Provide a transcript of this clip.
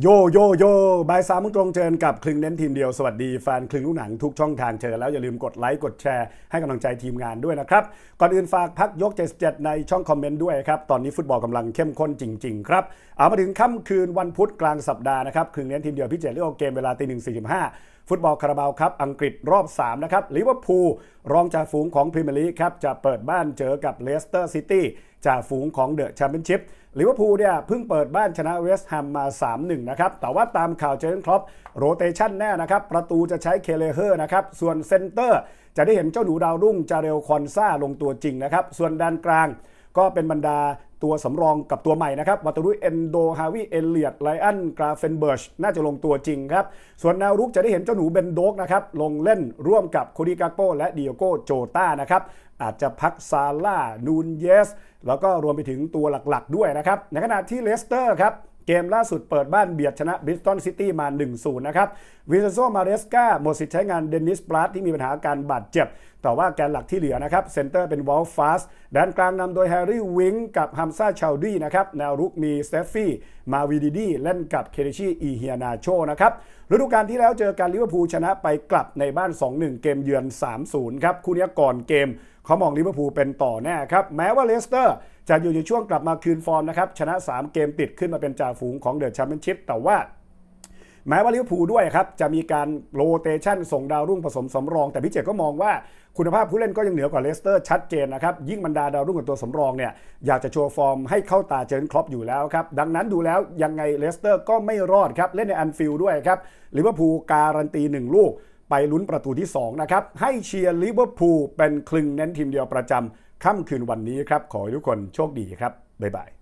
โยโยโยบายสามมงตรงเจอกับคลึงเน้นทีมเดียว สวัสดีแฟนคลึงลูกหนังทุกช่องทางเจอแล้วอย่าลืมกดไลค์กดแชร์ให้กำลังใจทีมงานด้วยนะครับ ก่อนอื่นฝากพักยก 77 ในช่องคอมเมนต์ด้วยครับ ตอนนี้ฟุตบอลกำลังเข้มข้นจริง ๆ ครับ เอามาถึงค่ำคืนวันพุธกลางสัปดาห์นะครับคลึงเน้นทีมเดียวพิเศษเรื่องเกมเวลาตีหนึ่งสี่สิบห้าฟุตบอลคาราบาวครับอังกฤษรอบ 3 นะครับลิเวอร์พูลรองจ่าฝูงของพรีเมียร์ลีกครับจะเปิดบ้านเจอกับเลสเตอร์ซิตี้จ่าฝูงของเดอะแชมเปี้ยนชิพลิเวอร์พูลเนี่ยเพิ่งเปิดบ้านชนะเวสต์แฮมมา 3-1นะครับแต่ว่าตามข่าวเจอร์เกนครอปโรเตชันแน่นะครับประตูจะใช้เคเลเฮอร์นะครับส่วนเซนเตอร์ จะได้เห็นเจ้าหนูดาวรุ่งจาเรลคอนซาลงตัวจริงนะครับส่วนด้านกลางก็เป็นบรรดาตัวสำรองกับตัวใหม่นะครับวัตรุยเอนโดฮาวิเอเลียดไลอันกราเฟนเบิร์ชน่าจะลงตัวจริงครับ ส่วนแนวรุกจะได้เห็นเจ้าหนูเบนโดกนะครับ ลงเล่นร่วมกับโคดิกาโกและดิโอโกโจต้านะครับ อาจจะพักซาร่านูนเยส แล้วก็รวมไปถึงตัวหลักๆด้วยนะครับ ในขณะที่เลสเตอร์ครับ เกมล่าสุดเปิดบ้านเบียดชนะบิสตันซิตี้มา 1-0 นะครับวิเซโซมาเรสกาหมดสิทธิ์ใช้งานเดนิสปลาร์ที่มีปัญหาการบาดเจ็บ แต่ว่าแกนหลักที่เหลือนะครับ เซนเตอร์เป็นวอลฟาสแดนกลางนำโดยแฮร์รี่วิงกับฮัมซาชาลดี้นะครับ แนวรุกมีสเตฟฟี่ มาวีดีดีเล่นกับเคเดชิอีเฮียนาโชนะครับฤดูกาลที่แล้วเจอกันลิเวอร์พูลชนะไปกลับในบ้าน 2-1 เกมเยือน 3-0 ครับคู่นี้ก่อนเกมเขามองลิเวอร์พูลเป็นต่อแน่ครับแม้ว่าเลสเตอร์ จะอยู่ในช่วงกลับมาคืนฟอร์มนะครับชนะ 3 เกมติดขึ้นมาเป็นจ่าฝูงของเดอะแชมเปี้ยนชิพแต่ว่าแม้ว่าลิเวอร์พูลด้วยครับ จะมีการโรเตชันส่งดาวรุ่งผสมสำรอง แต่พี่เจก็มองว่าคุณภาพผู้เล่นก็ยังเหนือกว่าเลสเตอร์ชัดเจนนะครับ ยิ่งบรรดาดาวรุ่งกับตัวสำรองเนี่ยอยากจะโชว์ฟอร์มให้เข้าตาเจนครอปอยู่แล้วครับ ดังนั้นดูแล้วยังไงเลสเตอร์ก็ไม่รอดครับ เล่นในอันฟิลด์ด้วยครับลิเวอร์พูลการันตีหนึ่งลูก ไปลุ้นประตูที่ 2 นะครับ ให้เชียร์ลิเวอร์พูลเป็นคลึงเน้นทีมเดียวประจำ ค่ำคืนวันนี้ครับ ขอให้ทุกคนโชคดีครับ บ๊ายบาย